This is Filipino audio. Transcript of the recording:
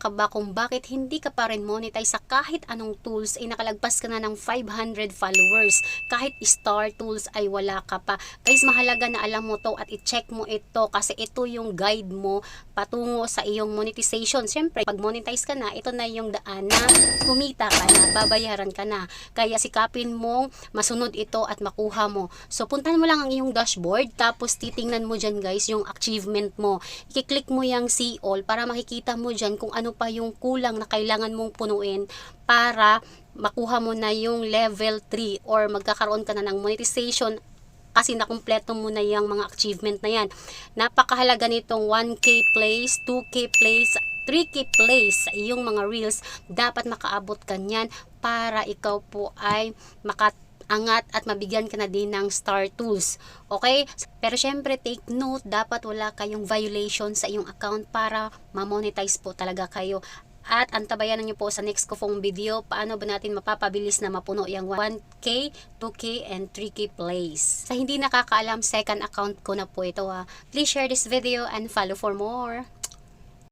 ka ba kung bakit hindi ka pa rin monetize sa kahit anong tools ay nakalagpas ka na ng 500 followers. Kahit star tools ay wala ka pa. Guys, mahalaga na alam mo to at i-check mo ito kasi ito yung guide mo patungo sa iyong monetization. Siyempre, pag monetize ka na, ito na yung daan na kumita ka na, babayaran ka na. Kaya sikapin mong masunod ito at makuha mo. So, puntahan mo lang ang iyong dashboard tapos titingnan mo dyan guys yung achievement mo. I-click mo yung see all para makikita mo dyan kung ano pa yung kulang na kailangan mong punuin para makuha mo na yung level 3 or magkakaroon ka na ng monetization kasi nakumpleto mo na yung mga achievement na yan. Napakahalaga nitong 1K plays, 2K plays, 3K plays iyong mga reels. Dapat makaabot ka niyan para ikaw po ay makat angat at mabigyan ka na din ng star tools. Okay? Pero syempre, take note, dapat wala kayong violation sa iyong account para ma-monetize po talaga kayo. At antabayan niyo po sa next ko pong video, paano ba natin mapapabilis na mapuno yung 1K, 2K, and 3K plays. Sa hindi nakakaalam, second account ko na po ito ha. Please share this video and follow for more.